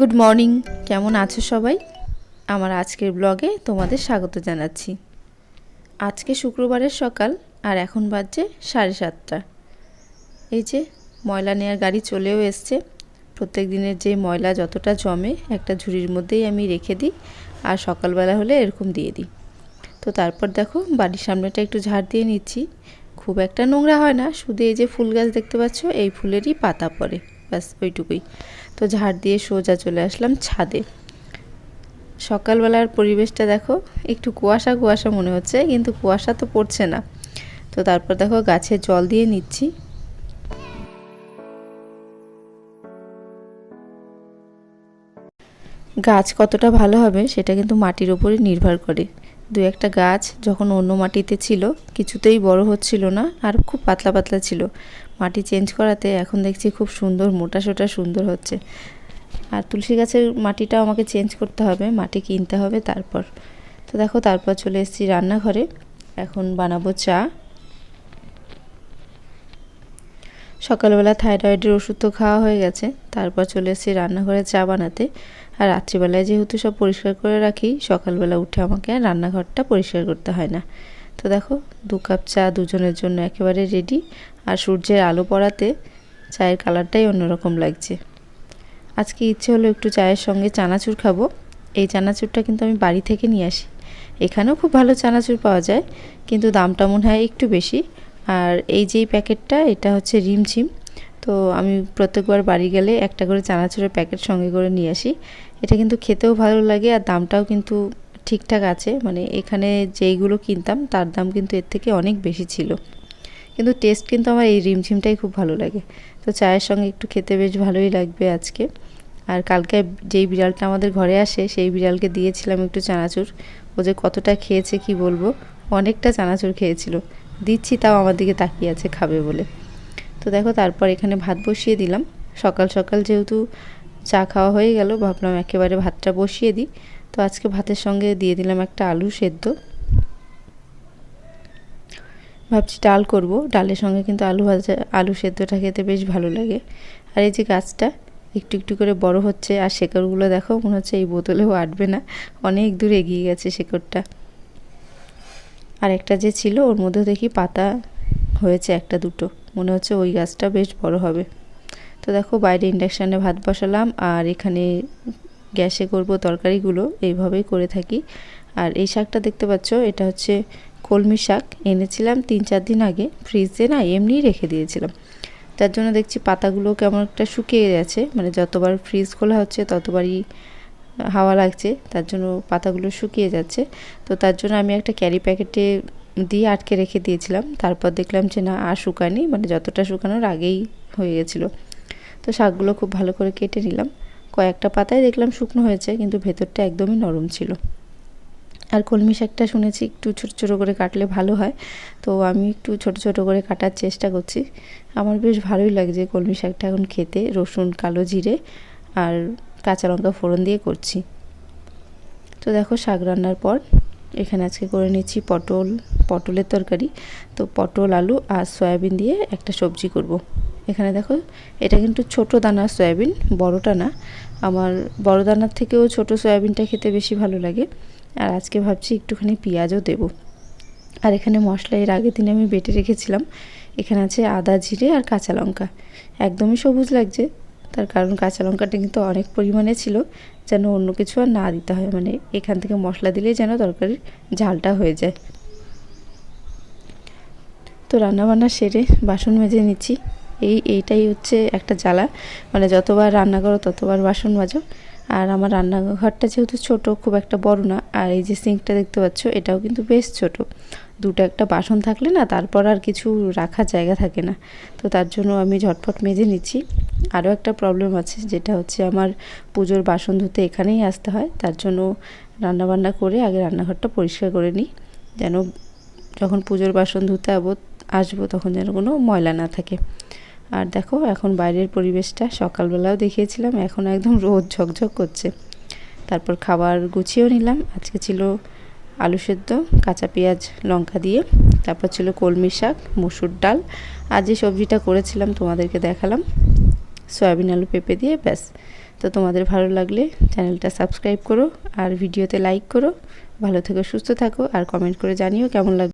Good morning কেমন আছো সবাই? আমার আজকের ব্লগে তোমাদের স্বাগত জানাচ্ছি। আজকে শুক্রবারের সকাল আর এখন বাজছে সাড়ে সাতটা। এই যে ময়লা নেওয়ার গাড়ি চলেও এসছে। প্রত্যেক দিনের যে ময়লা যতটা জমে একটা ঝুড়ির মধ্যেই আমি রেখে দিই আর সকালবেলা হলে এরকম দিয়ে দিই। তো তারপর দেখো বাড়ির সামনেটা একটু ঝাড় দিয়ে নিচ্ছি। খুব একটা নোংরা হয় না, শুধু এই যে ফুল গাছ দেখতে পাচ্ছ, এই ফুলেরই পাতা পড়ে, ব্যাস ওইটুকুই। তো ঝাড় দিয়ে সোজা চলে আসলাম ছাদে। সকালবেলার পরিবেশটা দেখো, একটু কুয়াশা কুয়াশা মনে হচ্ছে, কিন্তু কুয়াশা তো পড়ছে না। তো তারপর দেখো গাছে জল দিয়ে নিচ্ছি। গাছ কতটা ভালো হবে সেটা কিন্তু মাটির ওপরে নির্ভর করে। দু একটা গাছ যখন অন্য মাটিতে ছিল, কিছুতেই বড় হচ্ছিল না, আর খুব পাতলা পাতলা ছিল। মাটি চেঞ্জ করাতে এখন দেখছি খুব সুন্দর, মোটা সোটা সুন্দর হচ্ছে। আর তুলসী গাছের মাটিটাও আমাকে চেঞ্জ করতে হবে, মাটি কিনতে হবে তারপর। তো দেখো, তারপর চলে এসেছি রান্নাঘরে। এখন বানাবো চা। সকালবেলা থাইরয়েডের ওষুধ তো খাওয়া হয়ে গেছে, তারপর চলে এসেছি রান্নাঘরে চা বানাতে। আর রাত্রিবেলায় যেহেতু সব পরিষ্কার করে রাখি, সকালবেলা উঠে আমাকে রান্নাঘরটা পরিষ্কার করতে হয় না। তো দেখো, দু কাপ চা দুজনের জন্য একেবারে রেডি আর সূর্যের আলো পড়াতে চায়ের কালারটাই অন্যরকম লাগছে। আজকে ইচ্ছে হলো একটু চায়ের সঙ্গে চানাচুর খাব। এই চানাচুরটা কিন্তু আমি বাড়ি থেকে নিয়ে আসি। এখানেও খুব ভালো চানাচুর পাওয়া যায়, কিন্তু দামটা মনে হয় একটু বেশি। আর এই যেই প্যাকেটটা, এটা হচ্ছে রিমঝিম। তো আমি প্রত্যেকবার বাড়ি গেলে একটা করে চানাচুরের প্যাকেট সঙ্গে করে নিয়ে আসি। এটা কিন্তু খেতেও ভালো লাগে আর দামটাও কিন্তু ঠিকঠাক আছে মানে এখানে যেইগুলো কিনতাম তার দাম কিন্তু এর থেকে অনেক বেশি ছিল। কিন্তু টেস্ট কিন্তু আমার এই রিমঝিমটাই খুব ভালো লাগে। তো চায়ের সঙ্গে একটু খেতে বেশ ভালোই লাগবে আজকে। আর কালকে যেই বিড়ালটা আমাদের ঘরে আসে, সেই বিড়ালকে দিয়েছিলাম একটু চানাচুর। ও যে কতটা খেয়েছে কি বলব? অনেকটা চানাচুর খেয়েছিল। দিচ্ছি, তাও আমার দিকে তাকিয়ে আছে, খাবে বলে। তো দেখো, তারপর এখানে ভাত বসিয়ে দিলাম। সকাল সকাল যেহেতু চা খাওয়া হয়ে গেল, ভাবলাম একেবারে ভাতটা বসিয়ে দিই। তো আজকে ভাতের সঙ্গে দিয়ে দিলাম একটা আলু সেদ্ধ। ভাবছি ডাল করব। ডালের সঙ্গে কিন্তু আলু ভাজা, আলু সেদ্ধটা খেতে বেশ ভালো লাগে। আর এই যে গাছটা একটু একটু করে বড় হচ্ছে, আর শেকড়গুলো দেখো, মনে হচ্ছে এই বোতলেও আটবে না। অনেক দূর এগিয়ে গেছে শেকড়টা। আর একটা যে ছিল, ওর মধ্যে দেখি পাতা হয়েছে একটা দুটো। মনে হচ্ছে ওই গাছটা বেশ বড় হবে। তো দেখো, বাইরে ইন্ডাকশানে ভাত বসালাম, আর এখানে গ্যাসে করব তরকারিগুলো, এইভাবেই করে থাকি। আর এই শাকটা দেখতে পাচ্ছ, এটা হচ্ছে কলমি শাক। এনেছিলাম তিন চার দিন আগে, ফ্রিজে না, এমনিই রেখে দিয়েছিলাম। তার জন্য দেখছি পাতাগুলো কেমন একটা শুকিয়ে গেছে মানে যতবার ফ্রিজ খোলা হচ্ছে, ততবারই হাওয়া লাগছে, তার জন্য পাতাগুলো শুকিয়ে যাচ্ছে। তো তার জন্য আমি একটা ক্যারি প্যাকেটে দিয়ে আটকে রেখে দিয়েছিলাম। তারপর দেখলাম যে না, আর শুকানি মানে যতটা শুকানোর আগেই হয়ে গেছিল। তো শাকগুলো খুব ভালো করে কেটে নিলাম। কয়েকটা পাতায় দেখলাম শুকনো হয়েছে, কিন্তু ভেতরটা একদমই নরম ছিল। আর কলমি শাকটা শুনেছি একটু ছোটো ছোটো করে কাটলে ভালো হয়, তো আমি একটু ছোট ছোট করে কাটার চেষ্টা করছি। আমার বেশ ভালোই লাগছে কলমি শাকটা এখন খেতে, রসুন, কালো জিরে আর কাঁচা লঙ্কা ফোড়ন দিয়ে করছি। তো দেখো শাক রান্নার পর, এখানে আজকে করে নিচ্ছি পটল, পটলের তরকারি। তো পটল, আলু আর সয়াবিন দিয়ে একটা সবজি করব। এখানে দেখো, এটা কিন্তু ছোট দানার সয়াবিন, বড়টা না। আমার বড় দানার থেকেও ছোট সয়াবিনটা খেতে বেশি ভালো লাগে। আর আজকে ভাবছি একটুখানি পেঁয়াজও দেব। আর এখানে মশলা এর আগের দিনে আমি বেটে রেখেছিলাম। এখানে আছে আদা, জিরে আর কাঁচা লঙ্কা। একদমই সবুজ লাগছে। তার কারণ কাঁচা লঙ্কাটা কিন্তু অনেক পরিমাণে ছিল, যেন অন্য কিছু আর না দিতে হয়। মানে এখান থেকে মশলা দিলেই যেন তরকারির ঝালটা হয়ে যায়। তো রান্নাবান্না সেরে বাসন মেজে নিচ্ছি। এই, এইটাই হচ্ছে একটা জ্বালা। মানে যতবার রান্না করো ততবার বাসন মাজো। আর আমার রান্নাঘরটা যেহেতু ছোট, খুব একটা বড় না, আর এই যে সিঙ্কটা দেখতে পাচ্ছ, এটাও কিন্তু বেশ ছোট। দুটো একটা বাসন থাকলে না, তারপর আর কিছু রাখার জায়গা থাকে না। তো তার জন্য আমি ঝটপট মেজে নিচ্ছি। আরও একটা প্রবলেম আছে, যেটা হচ্ছে আমার পুজোর বাসন ধুতে এখানেই আসতে হয়। তার জন্য রান্নাবান্না করে আগে রান্নাঘরটা পরিষ্কার করে নিই। যেন যখন পুজোর বাসন ধুতে আবো, আসব তখন যেন কোনো ময়লা না থাকে। আর দেখো, এখন বাইরের পরিবেশটা সকালবেলাও দেখিয়েছিলাম, এখন একদম রোদ ঝকঝক করছে। তারপর খাবার গুছিয়েও নিলাম। আজকে ছিল আলু সেদ্ধ, কাঁচা পেঁয়াজ, লঙ্কা দিয়ে। তারপর ছিল কলমি শাক, মুসুর ডাল। আর যে সবজিটা করেছিলাম তোমাদেরকে দেখালাম, সয়াবিন আলু পেঁপে দিয়ে, ব্যাস। তো তোমাদের ভালো লাগলে চ্যানেলটা সাবস্ক্রাইব করো আর ভিডিওতে লাইক করো। ভালো থেকো, সুস্থ থাকো আর কমেন্ট করে জানিও কেমন লাগবে